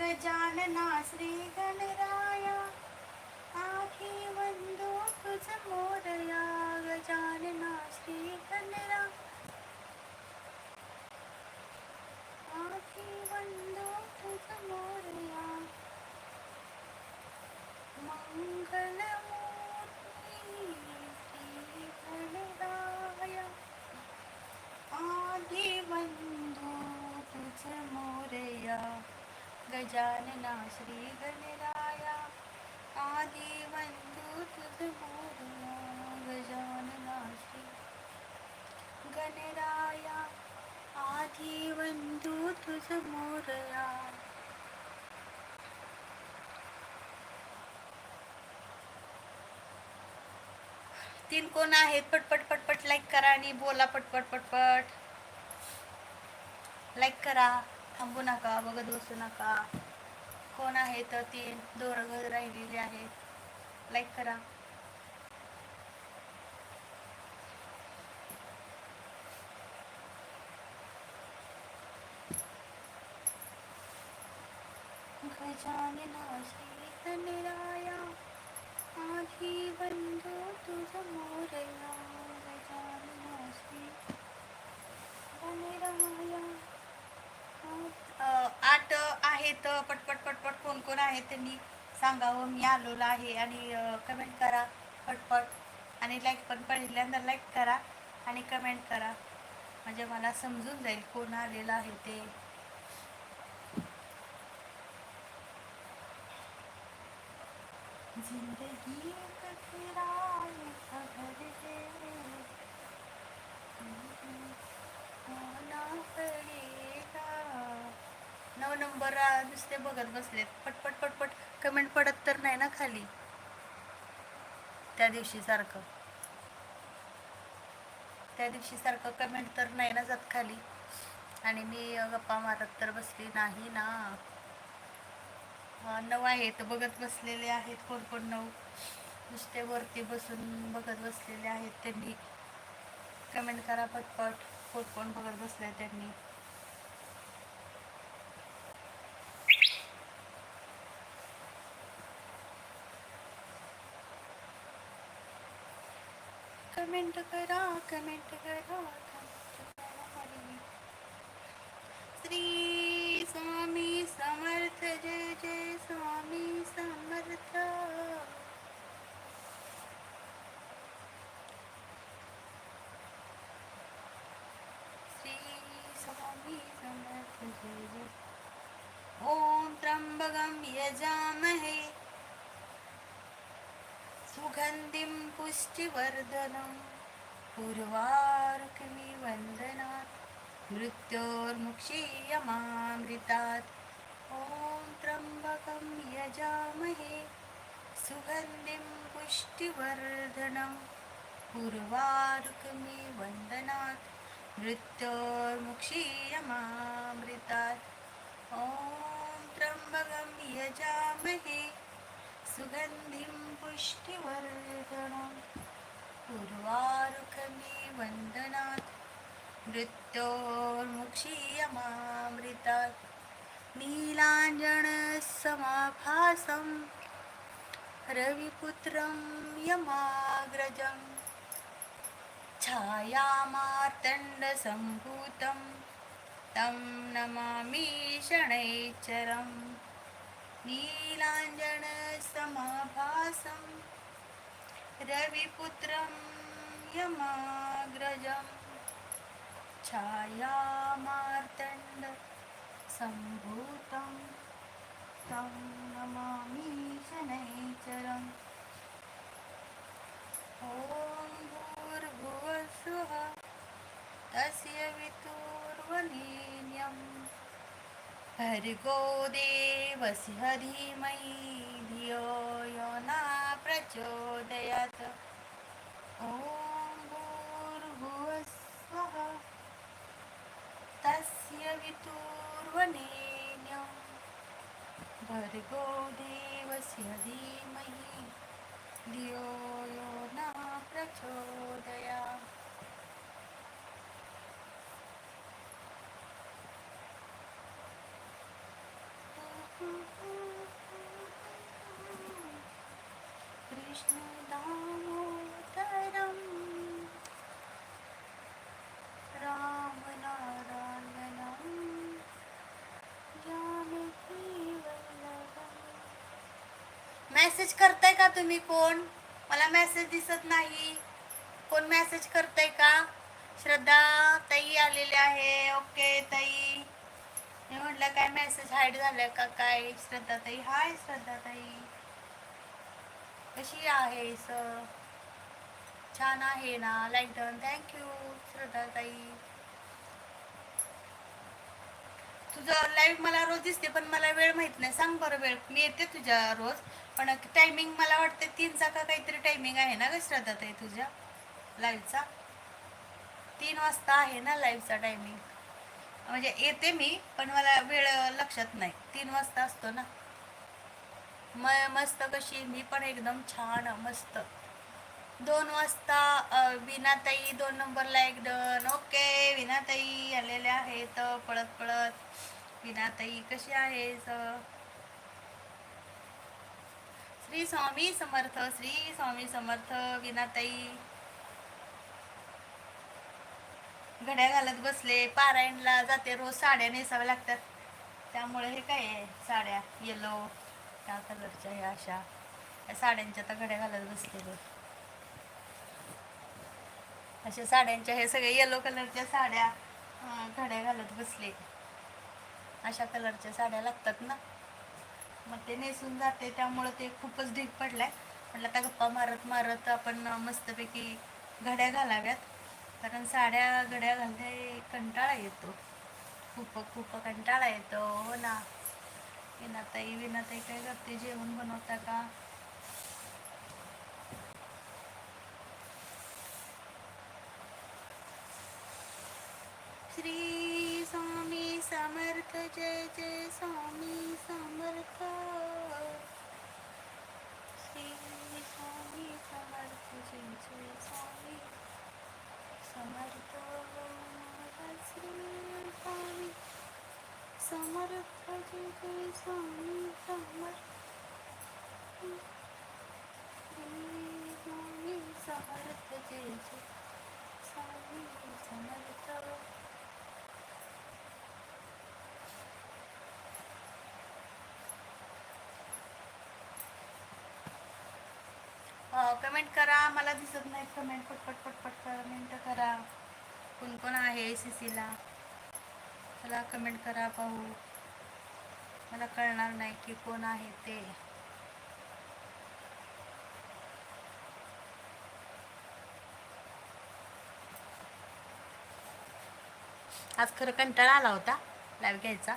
गजानना श्री गणरा गजानना श्री गणराया आदि बंधू गजानना श्री गणराया आदि बंधू तुझ मोरया। तीन कोण आहेत? पटपट पटपट लाईक करा आणि बोला पटपट पटपट. लाईक करा. थांबू नका बघत बसू नका. कोण आहे तर ती तीन घर राहिलेली आहेत लाईक करा. गजानना श्री गणराया आधी बंधू तुझ मोरया गजानन श्री गणराया आठ आहेत पटपट पटपट कोण कोण आहेत त्यांनी सांगावं मी आलेलो आहे आणि कमेंट करा पटपट. आणि लाईक पण पहिल्यांदा लाईक करा आणि कमेंट करा. म्हणजे मला समजून जाईल कोण आलेलं आहे ते. जिंदगी का किराया होना नऊ नंबर नुसते बघत बसलेत. पटपट पटपट कमेंट पडत तर नाही ना खाली. त्या दिवशी सारखं. त्या दिवशी सारखं कमेंट तर नाही ना जात खाली. आणि मी गप्पा मारत तर बसली नाही ना. नऊ आहेत बघत बसलेले आहेत कोण कोण नऊ. नुसते वरती बसून बघत बसलेले आहेत त्यांनी. कमेंट करा पटपट कोण कोण बघत बसले त्यांनी. कमेंट करा कमेंट करा श्री स्वामी समर्थ जय जय स्वामी समर्थ. श्री स्वामी समर्थ जय जय. ॐ त्र्यम्बकं यजामहे. सुगन्धिं पुष्टिवर्धनं पूर्वार्कमि वन्दनात् मृत्योर्मुक्षीयमामृतात्। ॐ त्र्यम्बकं यजामहे सुगन्धिं पुष्टिवर्धनं पूर्वार्कमि वन्दनात् मृत्योर्मुक्षीयमामृतात्। ॐ त्र्यम्बकं यजामहे सुगन्धिं पुष्टिवर्धनम्। उर्वारुकमे वन्दनात् मृत्योर्मुक्षीयमामृतात् नीलाञ्जनसमाभासं रविपुत्रं यमाग्रजं छायामार्तण्डसम्भूतं तं नमामि शनैश्चरम् नीलाञ्जनसमाभासं रविपुत्रं यमाग्रजं छायामार्तण्ड सम्भूतं तं नमामि शनैचरम्। ॐ भूर्भुवस्सुः भर्गो देवस्य धीमहि धियो यो न प्रचोदयात्। ॐ भूर्भुवस्वः। तस्य वितुर्वनेन्यं। भर्गो देवस्य धीमहि धियो यो न प्रचोदयात्। कृष्ण दामोदरम राम मेसेज करताय का तुम्ही कोण मला मेसेज दिसत नाही कोण मेसेज करताय का श्रद्धा ताई आलेले आहे ओके ताई मी म्हटलं काय मेसेज हाईड झालाय का काय श्रद्धा ताई हाय श्रद्धा ताई कशी आहेस छान आहे ना? लाईटन डन थँक्यू श्रद्धा ताई तुझं लाईव्ह मला रोज दिसते पण मला वेळ माहीत नाही. सांग बरं वेळ. मी येते तुझ्या रोज. पण टायमिंग मला वाटते तीनचा का काहीतरी टायमिंग आहे ना ग श्रद्धा ताई तुझ्या लाईव्हचा तीन वाजता आहे ना लाईव्हचा टायमिंग म्हणजे येते मी पण मला वेळ लक्षात नाही. तीन वाजता असतो ना. म मस्त कशी मी पण एकदम छान मस्त. दोन वाजता विनाताई दोन नंबरला एक डन. ओके विनाताई आलेल्या आहेत पळत पळत. विनाताई कशी आहेस? श्री स्वामी समर्थ श्री स्वामी समर्थ विनाताई घड्या घालत बसले. पारायणला जाते रोज साड्या नेसाव्या लागतात. त्यामुळे हे काय आहे? साड्या येलो त्या कलरच्या ह्या अशा. या साड्यांच्या तर घड्या घालत बसले रोज अशा साड्यांच्या हे सगळे येलो कलरच्या साड्या घड्या घालत बसले. अशा कलरच्या साड्या लागतात ना. मग ते नेसून जाते त्यामुळं ते खूपच ढीक पडलाय. म्हटलं आता गप्पा मारत मारत आपण मस्तपैकी घड्या घालाव्यात. कारण साड्या घड्या घालणे कंटाळा येतो. खूप खूप कंटाळा येतो हो ना. विनाताई विनाताई काय करते? जेवण बनवता का? श्री स्वामी समर्थ जय जय स्वामी समर्थ. श्री स्वामी समर्थ जय जय स्वामी समर्थ. श्री स्वामी समर्थ. कमेंट करा. मला दिसत नाही कमेंट पटपट पटपट कमेंट करा. कोण कोण आहे सीसीला चला कमेंट करा पाहू. मला कळणार नाही की कोण आहे ते. आज खरं कंटाळा आला होता लाईव्ह घ्यायचा.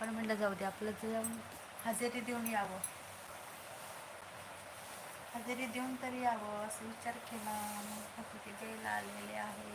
पण म्हणलं जाऊ दे आपलं जाऊन हजेरी देऊन यावं. हजेरी देऊन तरी यावं असं विचार केला. मग हजेरी आलेले आहे.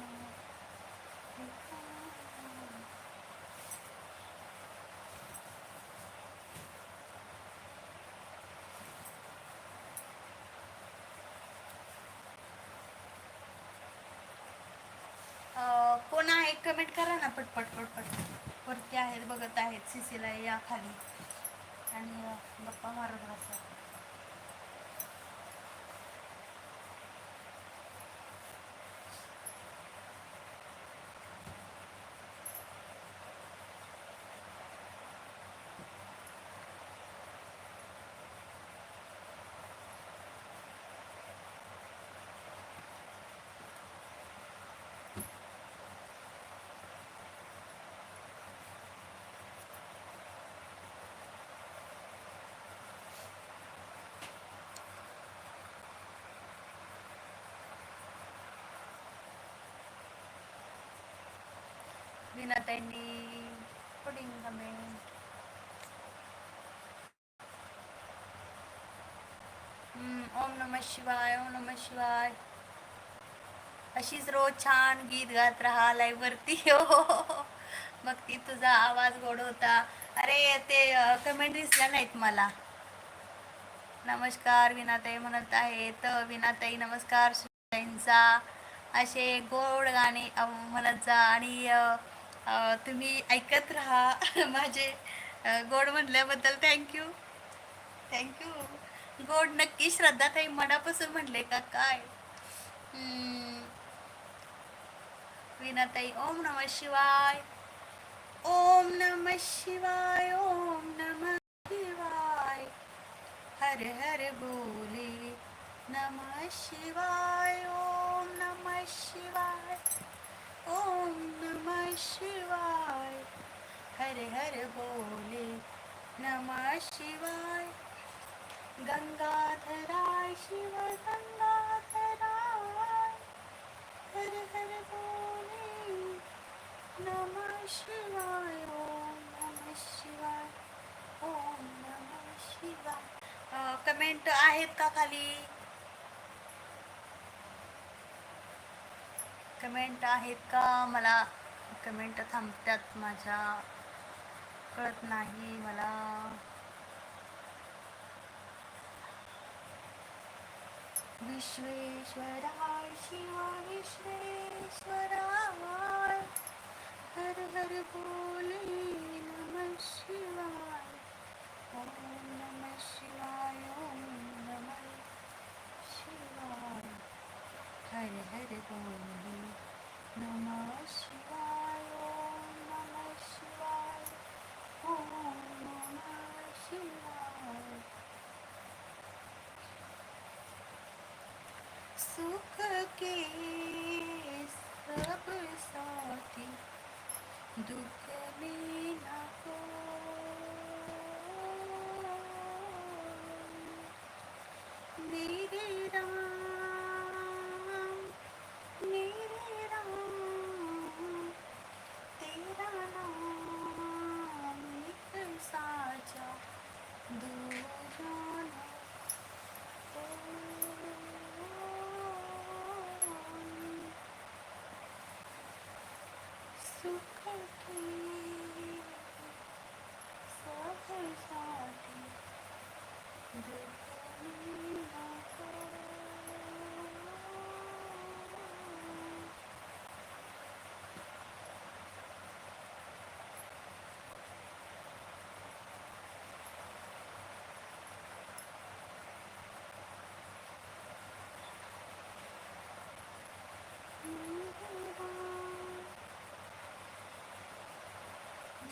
कमेंट करा ना पटपट पटपट. वरती आहेत बघत आहेत सीसीला या खाली. आणि गप्पा मारत बसा. विनाताईंनी पुडिंग कमेंट ओम नम शिवाय ओम नम शिवाय. अशीच रोज छान गीत गात राहा लाईव्ह वरती. हो, हो, हो, हो. मग ती तुझा आवाज गोड होता. अरे ते कमेंट दिसल्या नाहीत मला. नमस्कार विनाताई म्हणत आहेत. विनाताई नमस्कार सुताईंचा असे गोड गाणे म्हणत जा. आणि तुम्ही ऐकत राहा. माझे गोड म्हटल्याबद्दल थँक्यू थँक्यू गोड नक्की श्रद्धाताई मनापासून म्हटले का? काय? विनाताई ओम नम शिवाय. ओम नम शिवाय ओम नम शिवाय. हर हर बोले नम शिवाय ओम नम शिवाय. ओम नम शिवाय। हर हर बोले नम शिवाय। गंगाधराय शिव गंगाधराय। हर हर बोले नम शिवाय। ओम नम शिवाय। ओम नम शिवाय। कमेंट आहेत का खाली? कमेंट आहेत का? मला कमेंट थांबतात माझ्या. कळत नाही मला. विश्वेश्वरा शिवा विश्वेश्वरा हर हर बोले नम शिवाय. ओम नम शिवाय ओम नम शिवाय हर हर बोले नम शिवाय ओम नम शिवाय ओम नम शिवाय सुख के सब साथी दुख में न कोई। मेरे राम मेरे राम तेरा नाम एक साजा दो जाना सुख की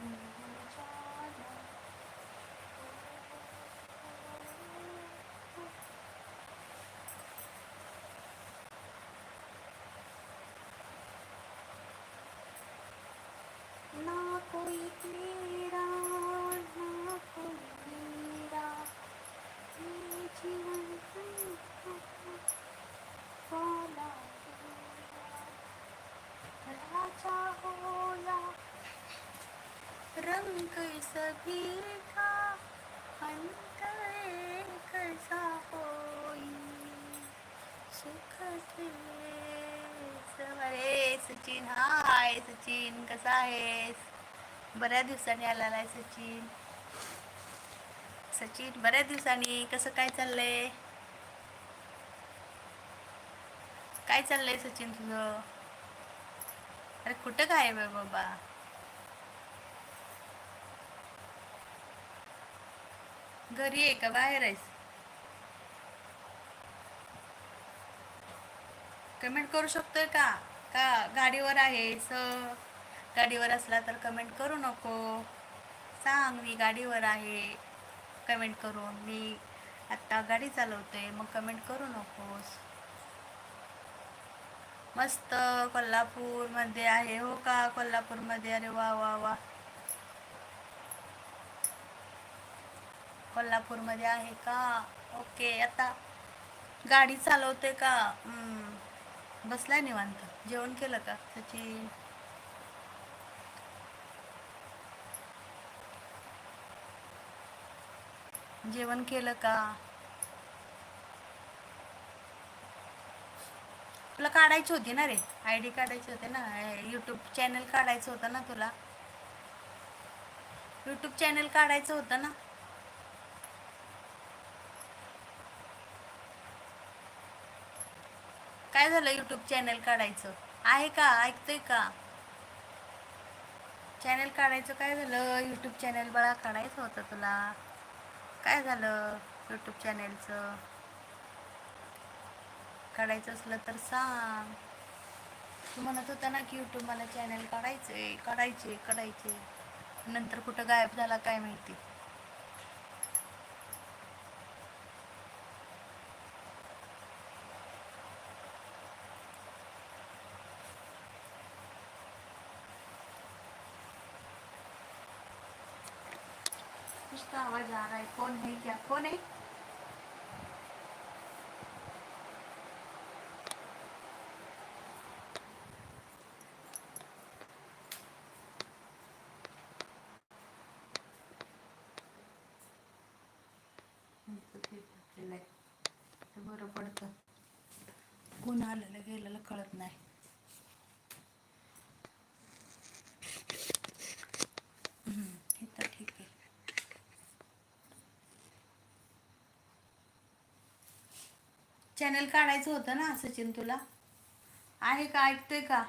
दूर जाना ना कोई तेरा ना कोई मेरा ये जीवन वाला राजा हो या रंग सभी का अंत एक सा होई सुखाचे अरे सचिन हाय सचिन कसा आहेस? बऱ्याच दिवसांनी आलेला आहे सचिन. सचिन बऱ्याच दिवसांनी कसं काय चाललंय? काय चाललंय सचिन तुझं? अरे कुठं काय बाबा? घरी आहे का? बाहेर आहेस. कमेंट करू शकतोय का? का गाडीवर आहेस? गाडीवर असला तर कमेंट करू नको. सांग मी गाडीवर आहे. कमेंट करून. मी आत्ता गाडी चालवते मग कमेंट करू नकोस. मस्त कोल्हापूरमध्ये आहे. हो का? कोल्हापूरमध्ये? अरे वा वा वा. कोल्हापूरमध्ये आहे का? ओके आता गाडी चालवते का? हम्म. बसलाय निवांत. जेवण केलं का त्याची जेवण केलं का? तुला काढायची होती ना रे? आय डी काढायची होते ना? यूट्यूब चॅनल काढायचं होतं ना तुला? यूट्यूब चॅनल काढायचं होतं ना? काय झालं यूट्यूब चॅनल काढायचं? आहे का? ऐकतोय का? चॅनल काढायचं काय झालं? यूट्यूब चॅनल बळा काढायचं होतं तुला. काय झालं यूट्यूब चॅनलचं काढायचं असलं तर सांग. तू म्हणत होता ना की यूट्यूब मला चॅनल काढायचे काढायचे काढायचे नंतर कुठं गायब झाला काय माहिती? आवाज आ रहा है। कौन है क्या? कौन है बरं पडतं. कोण आलेलं गेलेलं कळत नाही हम्म, हे तर ठीक आहे चॅनल काढायचं होतं ना सचिन तुला? आहे का? ऐकतोय का?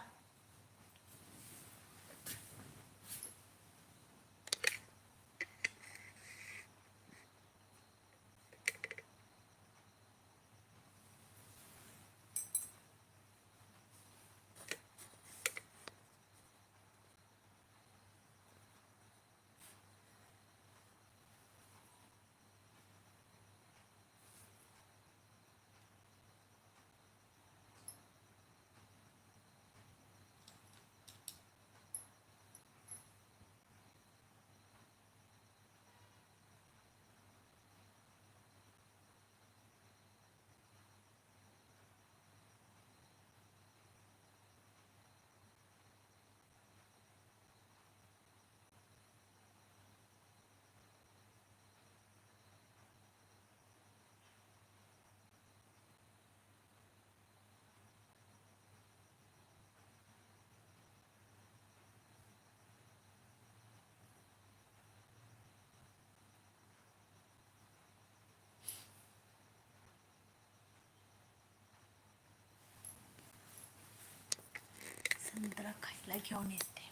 संत्रा खायला घेऊन येते